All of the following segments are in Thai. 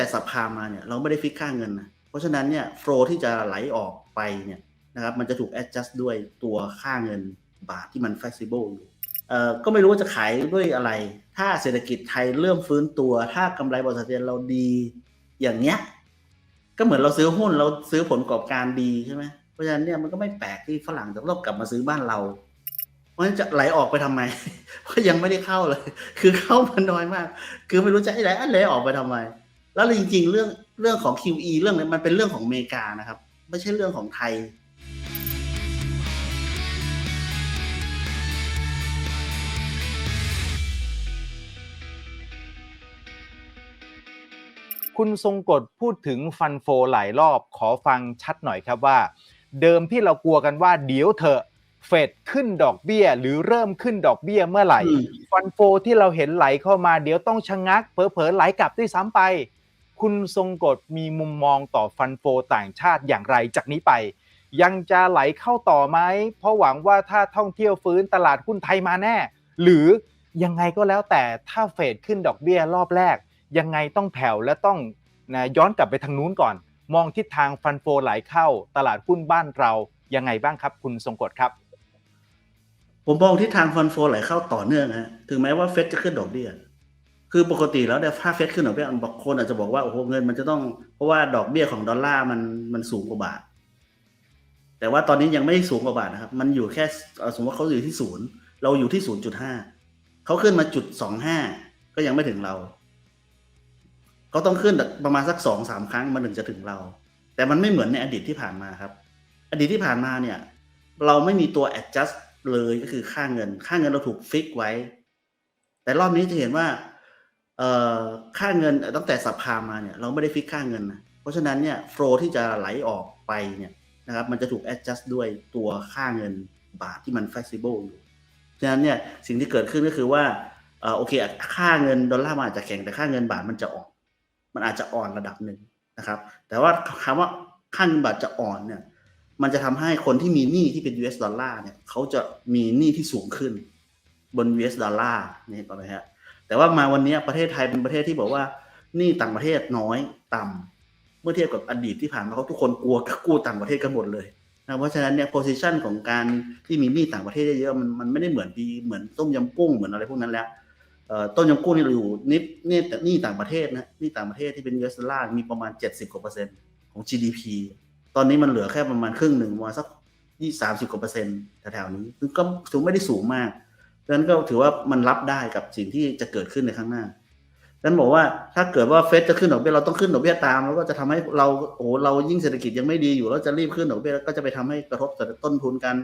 แต่สัปพามาเนี่ยเราไม่ได้ฟิกค่าเงินนะเพราะฉะนั้นเนี่ยโฟลที่จะไหลออกไปเนี่ยนะครับมันจะถูก adjust ด้วยตัวค่าเงินบาทที่มัน flexible อยู่เอ่อก็ไม่รู้ว่าจะขายด้วยอะไร ถ้าเศรษฐกิจไทยเริ่มฟื้นตัว ถ้ากำไรบริษัทเราดีอย่างเนี้ยก็เหมือนเราซื้อหุ้นเราซื้อผลประกอบการดีใช่ไหมเพราะฉะนั้นเนี่ยมันก็ไม่แปลกที่ฝรั่งจะต้องกลับมาซื้อบ้านเรา เพราะฉะนั้นจะไหลออกไปทำไมเพราะยังไม่ได้เข้าเลย คือเข้ามาน้อยมาก คือไม่รู้จะให้ไหลไหลออกไปทำไม แล้วจริงๆ เรื่องเรื่องของ QE เรื่องนี้มันเป็นเรื่องของอเมริกานะครับ ไม่ใช่เรื่องของไทยคุณทรงกฎพูดถึงฟันโฟหลายรอบขอฟังชัดหน่อยครับว่า เดิมที่เรากลัวกันว่าเดี๋ยวเถอะเฟดขึ้นดอกเบี้ย หรือเริ่มขึ้นดอกเบี้ยเมื่อไหร่อืมฟันโฟที่เราเห็นไหลเข้ามาเดี๋ยวต้องชะงักเผลอๆไหลกลับด้วยซ้ำไป คุณทรงกฎมีมุมมองต่อฟันโฟต่างชาติอย่างไรจากนี้ไป ยังจะไหลเข้าต่อไหมเพราะหวังว่าถ้าท่องเที่ยวฟื้นตลาดหุ้นไทยมาแน่ หรือยังไงก็แล้วแต่ถ้าเฟดขึ้นดอกเบี้ยรอบแรก ยังไงต้องแผ่วและต้องนะย้อนกลับไปทางนู้นก่อน มองทิศทางฟันโฟไหลเข้าตลาดหุ้นบ้านเรายังไงบ้างครับ คุณทรงกฎครับ ผมมองที่ทางฟันโฟไหลเข้าต่อเนื่องฮะถึงแม้ว่าเฟดจะขึ้นดอกเบี้ย คือปกติแล้วเนี่ยถ้าเฟดขึ้นดอกเบี้ยบางคนอาจจะบอกว่าโอ้โหเงินมันจะต้องเพราะว่าดอกเบี้ยของดอลลาร์มันมันสูงกว่าบาท แต่ว่าตอนนี้ยังไม่ได้สูงกว่าบาทนะครับ มันอยู่แค่สมมติว่าเขาอยู่ที่ศูนย์เราอยู่ที่ศูนย์จุดห้าเขาขึ้นมาจุดสองห้าก็ยังไม่ถึงเราเขาต้องขึ้นประมาณสักสองสามครั้งมันถึงจะถึงเรา แต่มันไม่เหมือนในอดีตที่ผ่านมาครับ อดีตที่ผ่านมาเนี่ย เราไม่มีตัว adjust เลยก็คือค่าเงิน ค่าเงินเราถูกฟิกไว้ แต่รอบนี้จะเห็นว่า ค่าเงินตั้งแต่สัปพามาเนี่ยเราไม่ได้ฟิกค่าเงินนะเพราะฉะนั้นเนี่ยโฟลที่จะไหลออกไปเนี่ยนะครับมันจะถูก adjust ด้วยตัวค่าเงินบาทที่มัน flexible อยู่ฉะนั้นเนี่ยสิ่งที่เกิดขึ้นก็คือว่าออโอเคค่าเงินดอลลาร์มันอาจจะแข็งแต่ค่าเงินบาทมันจะอ่อนมันอาจจะอ่อนระดับหนึ่งนะครับ แต่ว่าคำว่าค่าเงินบาทจะอ่อนเนี่ยมันจะทำให้คนที่มีหนี้ที่เป็น US ดอลลาร์เนี่ยเขาจะมีหนี้ที่สูงขึ้นบน US ดอลลาร์นี่ก่อนนะฮะ แต่ว่ามาวันนี้ประเทศไทยเป็นประเทศที่บอกว่านี้ต่างประเทศน้อยต่ำเมื่อเทียบกับอดีตที่ผ่านมาเขาทุกคนกลัวกู้ต่างประเทศกันหมดเลยนะเพราะฉะนั้นเนี่ย position ของการที่มีหนี้ต่างประเทศเยอะๆมันมันไม่ได้เหมือนปีเหมือนต้มยำกุ้งเหมือนอะไรพวกนั้นแล้วต้มยำกุ้งนี่เราอยู่นิดนี่แต่หนี้ต่างประเทศนะหนี้ต่างประเทศที่เป็น US ดอลลาร์มีประมาณ 70กว่าเปอร์เซ็นต์ของ GDP ตอนนี้มันเหลือแค่ประมาณครึ่งหนึ่งประมาณสักยี่สามสิบกว่าเปอร์เซ็นต์แถวๆนี้ซึ่งก็ถือไม่ได้สูงมาก ดังนั้นก็ถือว่ามันรับได้กับสิ่งที่จะเกิดขึ้นในข้างหน้าดังนั้นบอกว่าถ้าเกิดว่าเฟดจะขึ้นดอกเบี้ยเราต้องขึ้นดอกเบี้ยตาม แล้วก็จะทำให้เราโอ้เรายิ่งเศรษฐกิจยังไม่ดีอยู่แล้วจะรีบขึ้นดอกเบี้ยก็จะไปทำให้กระทบต่อต้นทุนการ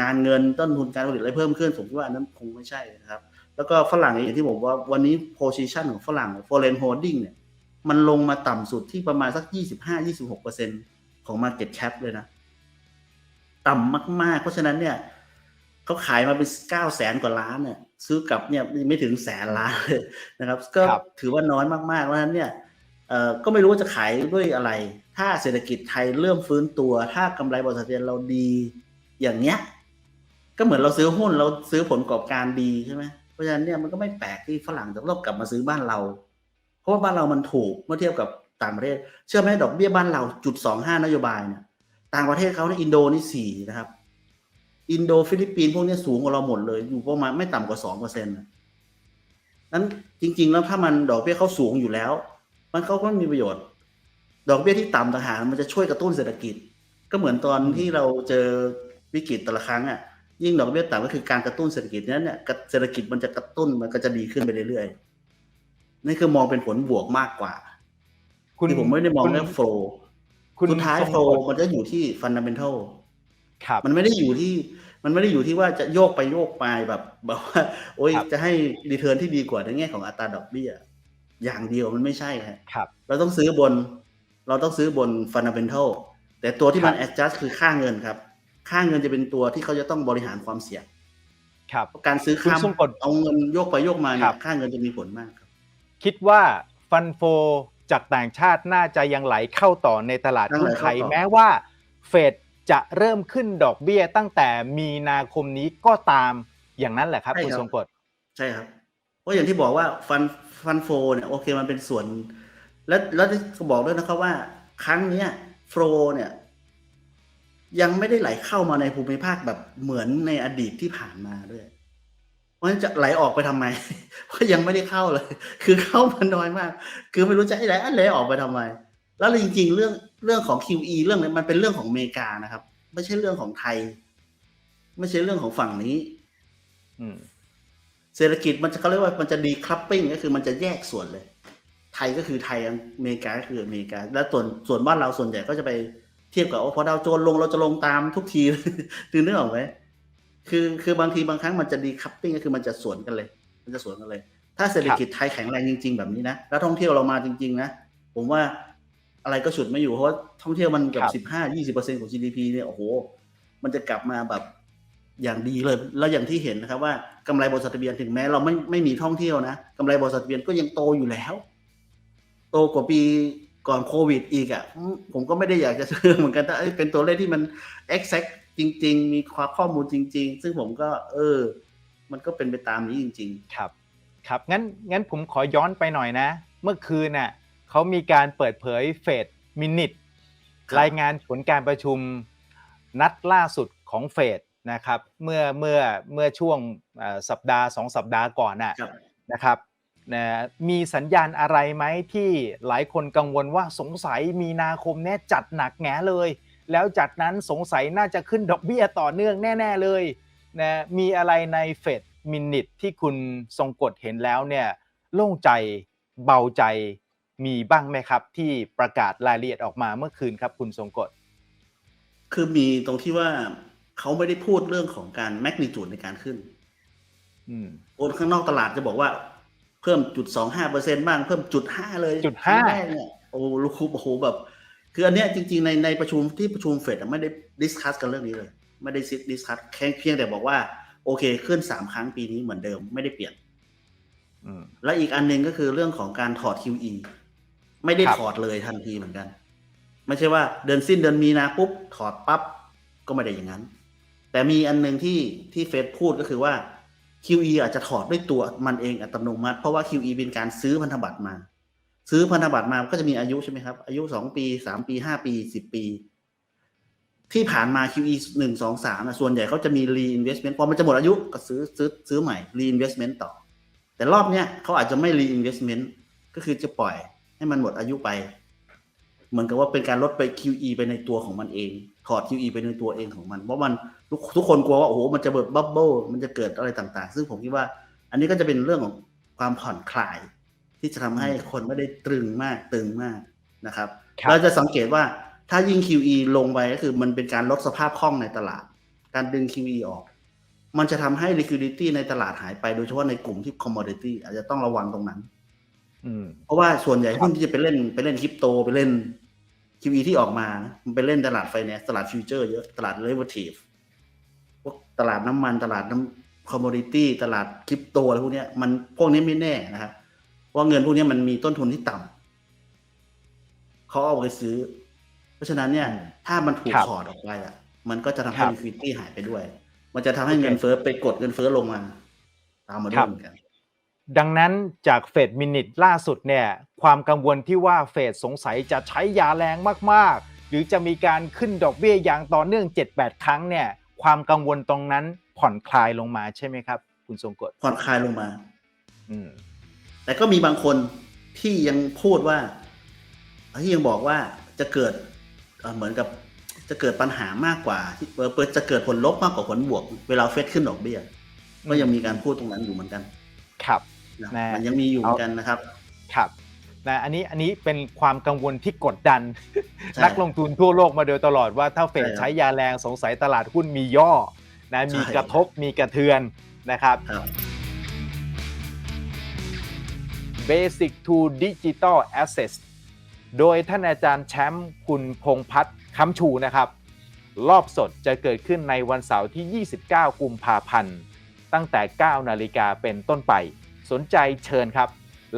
งานเงินต้นทุนการผลิตอะไรเพิ่มขึ้นผมคิดว่าอันนั้นคงไม่ใช่นะครับ แล้วก็ฝรั่งอย่างที่ผมว่าวันนี้ position ของฝรั่ง foreign holding เนี่ยมันลงมาต่ำสุดที่ประมาณสัก 25-26เปอร์เซ็นของ Market Cap เลยนะ ต่ำมากๆ เพราะฉะนั้นเนี่ย เขาขายมาเป็น9แสนกว่าล้านเนี่ยซื้อกลับเนี่ยไม่ถึงแสนล้านเลยนะครับ ก็ครับถือว่าน้อยมากๆเพราะฉะนั้นเนี่ยเอ่อก็ไม่รู้ว่าจะขายด้วยอะไร ถ้าเศรษฐกิจไทยเริ่มฟื้นตัว ถ้ากำไรบริษัทเราดีอย่างเนี้ย ก็เหมือนเราซื้อหุ้นเราซื้อผลประกอบการดีใช่ไหมเพราะฉะนั้นเนี่ยมันก็ไม่แปลกที่ฝรั่งจะต้องกลับมาซื้อบ้านเรา เพราะว่าบ้านเรามันถูกเมื่อเทียบกับต่างประเทศ เชื่อไหมดอกเบี้ยบ้านเราจุดสองห้านโยบายเนี่ย ต่างประเทศเขาเนี่ยอินโดนี่สี่นะครับ อินโดฟิลิปปินส์พวกเนี้ยสูงกว่าเราหมดเลย อยู่ประมาณไม่ต่ำกว่าสองเปอร์เซ็นต์นั้นจริง ๆ แล้วถ้ามันดอกเบี้ยเขาสูงอยู่แล้ว มันเขาก็มีประโยชน์ ดอกเบี้ยที่ต่ำต่างหากมันจะช่วยกระตุ้นเศรษฐกิจ ก็เหมือนตอนที่เราเจอวิกฤตแต่ละครั้งอะยิ่งดอกเบี้ยต่ำก็คือการกระตุ้นเศรษฐกิจนั้นเนี่ยเศรษฐกิจมันจะกระตุ้นมันก็จะดีขึ้นไปเรื่อยๆนี่คือมองเป็นผลบวกมากกว่าคุณที่ผมไม่ได้มองคุณเรื่องโฟล์คุณสุดท้ายทรงโฟกฎล์มันจะอยู่ที่ฟันดัมเบลทัล ครับมันไม่ได้อยู่ที่มันไม่ได้อยู่ที่ว่าจะโยกไปโยกมาแบบแบบว่า โอ้ยครับจะให้รีเทิร์นที่ดีกว่าในแง่ของอัตราดอกเบี้ยอย่างเดียวมันไม่ใช่ฮะครับ เราต้องซื้อบน เราต้องซื้อบนฟันดัมเบลทัลแต่ตัวที่มันครับ adjust คือค่าเงินครับ ค่าเงินจะเป็นตัวที่เขาจะต้องบริหารความเสี่ยงครับ การซื้อข้ามคุณทรงกฎเอาเงินโยกไปโยกมาเนี่ครัยบค่าเงินจะมีผลมากครับ คิดว่าฟันโฟจากต่างชาติน่าจะยังไหลเข้าต่อในตลาดหุ้นไทยยังไหลเข้าต่อแม้ว่าเฟด จะเริ่มขึ้นดอกเบี้ยตั้งแต่มีนาคมนี้ก็ตามอย่างนั้นแหละครับ คุณทรงกฎใช่ครับ เพราะอย่างที่บอกว่าฟันฟันโฟเนี่ยโอเคมันเป็นส่วน แล้วแล้วก็บอกด้วยนะครับว่า ครั้งเนี้ยโฟลเนี่ย ยังไม่ได้ไหลเข้ามาในภูมิภาคแบบเหมือนในอดีตที่ผ่านมาด้วยเพราะฉะนั้นจะไหลออกไปทำไม เพราะยังไม่ได้เข้าเลย คือเข้ามาน้อยมาก คือไม่รู้จะให้ไหลไหลออกไปทำไม แล้วจริง ๆ เรื่องเรื่องของ QE เรื่องนี้มันเป็นเรื่องของอเมริกานะครับ ไม่ใช่เรื่องของไทย ไม่ใช่เรื่องของฝั่งนี้อืมเศรษฐกิจมันจะเขาเรียกว่ามันจะดีคัพปิ้งก็คือมันจะแยกส่วนเลย ไทยก็คือไทยอเมริกาก็คืออเมริกา แล้วส่วนส่วนบ้านเราส่วนใหญ่ก็จะไปเทียบกับว่าพอดาวโจนส์ลงเราจะลงตามทุกทีถึงนึกออกไหมคือคือบางทีบางครั้งมันจะดีคัพปิ้งก็คือมันจะสวนกันเลย มันจะสวนกันเลย ถ้าเศรษฐกิจไทยแข็งแรงจริง ๆ แบบนี้นะแล้วท่องเที่ยวเรามาจริง ๆ นะผมว่า อะไรก็ฉุดไม่อยู่ เพราะว่าท่องเที่ยวมันเกับครับสิบห้ายี่สิบเปอร์เซ็นของ GDP เนี่ยโอ้โห มันจะกลับมาแบบอย่างดีเลย แล้วอย่างที่เห็นนะครับว่ากำไรบริษัททะเบียนถึงแม้เราไม่ไม่มีท่องเที่ยวนะกำไรบริษัททะเบียนก็ยังโตอยู่แล้ว โตกว่าปีก่อนโควิดอีกอะ่ะอืมผมก็ไม่ได้อยากจะเชื่อเหมือนกันแต่เอ้ยเป็นตัวเลขที่มัน exact จริง ๆ มีความข้อมูลจริง ๆ ซึ่งผมก็ เออ มันก็เป็นไปตามนี้จริงครับ ครับงั้นงั้นผมขอย้อนไปหน่อยนะ เมื่อคืนน่ะ เขามีการเปิดเผยเฟดมินิทครับรายงานผลการประชุมนัดล่าสุดของเฟดนะครับเมื่อเมื่อเมื่อช่วงเอ่อสัปดาห์สองสัปดาห์ก่อนน่ะๆครับนะครับนะมีสัญญาณอะไรไหมที่หลายคนกังวลว่าสงสัยมีนาคมเนี้ยจัดหนักแง่เลย แล้วจากนั้นสงสัยน่าจะขึ้นดอกเบี้ยต่อเนื่องแน่ ๆเลยนะมีอะไรในเฟดมินิทที่คุณทรงกฎเห็นแล้วเนี่ยโล่งใจเบาใจ มีบ้างไหมครับ ที่ประกาศรายละเอียดออกมาเมื่อคืนครับ คุณทรงกฎคือมีตรงที่ว่าเขาไม่ได้พูดเรื่องของการแมกนิจูดในการขึ้นอืมคนข้างนอกตลาดจะบอกว่า เพิ่มจุดสองห้าเปอร์เซ็นบ้างเพิ่มจุดห้าเลยจุดห้าครั้งแรกเนี่ยโอ้ลูกคุโอ้โหแบบ คืออันเนี้ยจริง ๆ ในในประชุมที่ประชุมเฟดอะไม่ได้ดิสคัสกันเรื่องนี้เลย ไม่ได้ดิสคัสแค่เพียงแต่บอกว่า โอเคขึ้นสามครั้งปีนี้เหมือนเดิมไม่ได้เปลี่ยนอืมและอีกอันหนึ่งก็คือเรื่องของการถอด QE ไม่ได้ครับถอดเลยทันทีเหมือนกัน ไม่ใช่ว่าเดือนสิ้นเดือนมีนาปุ๊บถอดปั๊บก็ไม่ได้อย่างนั้น แต่มีอันหนึ่งที่ที่เฟดพูดก็คือว่า QE อาจจะถอดด้วยตัวมันเองอัตโนมัติ เพราะว่า QE เป็นการซื้อพันธบัตรมา ซื้อพันธบัตรมาก็จะมีอายุใช่ไหมครับ อายุสองปีสามปีห้าปีสิบปี ที่ผ่านมา QE หนึ่งสองสามส่วนใหญ่เขาจะมี reinvestment พอมันจะหมดอายุก็ซื้อซื้อซื้อใหม่ reinvestment ต่อ แต่รอบเนี้ยเขาอาจจะไม่ reinvestment ก็คือจะปล่อย ให้มันหมดอายุไป เหมือนกับว่าเป็นการลดไป QE ไปในตัวของมันเอง ถอด QE ไปในตัวเองของมันเพราะมันทุกทุกคนกลัวว่าโอ้โหมันจะเบิดบับเบิลมันจะเกิดอะไรต่างๆ ซึ่งผมคิดว่า อันนี้ก็จะเป็นเรื่องของความผ่อนคลาย ที่จะทำให้คนไม่ได้ตรึงมากตึงมากนะครับครับเราจะสังเกตว่าถ้ายิ่ง QE ลงไปก็คือมันเป็นการลดสภาพคล่องในตลาด การดึง QE ออก มันจะทำให้ liquidity ในตลาดหายไปโดยเฉพาะในกลุ่มที่ commodity อาจจะต้องระวังตรงนั้นอืม เพราะว่าส่วนใหญ่ครับหุ้นที่จะไปเล่นไปเล่นคริปโตไปเล่น QE ที่ออกมานะมันไปเล่นตลาดไฟแนนซ์ตลาดฟิวเจอร์เยอะ ตลาด derivative พวกตลาดน้ำมันตลาดน้ำ commodity ตลาดคริปโตอะไรพวกเนี้ยมันพวกนี้ไม่แน่นะครับเพราะเงินพวกนี้มันมีต้นทุนที่ต่ำเขาเอาไปซื้อ เพราะฉะนั้นเนี่ยอืมถ้ามันถูกครับถอดออกไปอะ มันก็จะทำคให้รับ liquidity หายไปด้วย มันจะทำให้โอเคเงินเฟ้อไปกดเงินเฟ้อลงมา ตามมาด้ครัวยบเหมือนกัน ดังนั้นจากเฟดมินิทล่าสุดเนี่ยความกังวลที่ว่าเฟดสงสัยจะใช้ยาแรงมากๆ หรือจะมีการขึ้นดอกเบี้ยอย่างต่อเนื่อง 7-8 ครั้งเนี่ยความกังวลตรงนั้นผ่อนคลายลงมาใช่ไหมครับ คุณทรงกฎผ่อนคลายลงมา อืมแต่ก็มีบางคนที่ยังพูดว่าที่ยังบอกว่าจะเกิดเอ่อเหมือนกับจะเกิดปัญหามากกว่าที่เอ่อเปิดจะเกิดผลลบมากกว่าผลบวก เวลาเฟดขึ้นดอกเบี้ยก็ยังมีการพูดตรงนั้นอยู่เหมือนกัน ครับ นะแน่มันยังมีอยู่เหมือนกันนะครับ ครับนะอันนี้อันนี้เป็นความกังวลที่กดดันใช่นักลงทุนทั่วโลกมาโดยตลอดว่าถ้าเฟดใช่ครับใช้ยาแรงสงสัยตลาดหุ้นมีย่อนะมีใช่กระทบมีกระเทือนนะครับครับ Basic to Digital Assets โดยท่านอาจารย์แชมป์คุณพงษ์พัฒน์คำชูนะครับ รอบสดจะเกิดขึ้นในวันเสาร์ที่ 29 กุมภาพันธ์ ตั้งแต่ 9 นาฬิกาเป็นต้นไป สนใจเชิญครับ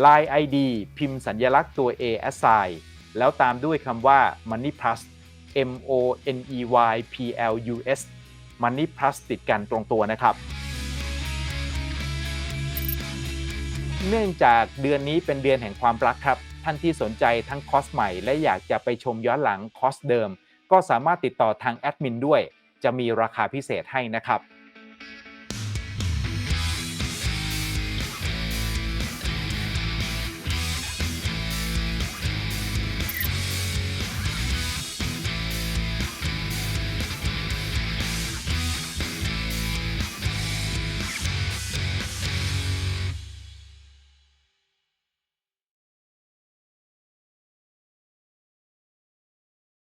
Line ID พิมพ์สัญญลักษณ์ตัว A assign แล้วตามด้วยคำว่า Money Plus M O N E Y P L U S Money Plus ติดกันตรงตัวนะครับ เนื่องจากเดือนนี้เป็นเดือนแห่งความรักครับ ท่านที่สนใจทั้งคอร์สใหม่ และอยากจะไปชมย้อนหลังคอร์สเดิม ก็สามารถติดต่อทางแอดมินด้วย จะมีราคาพิเศษให้นะครับ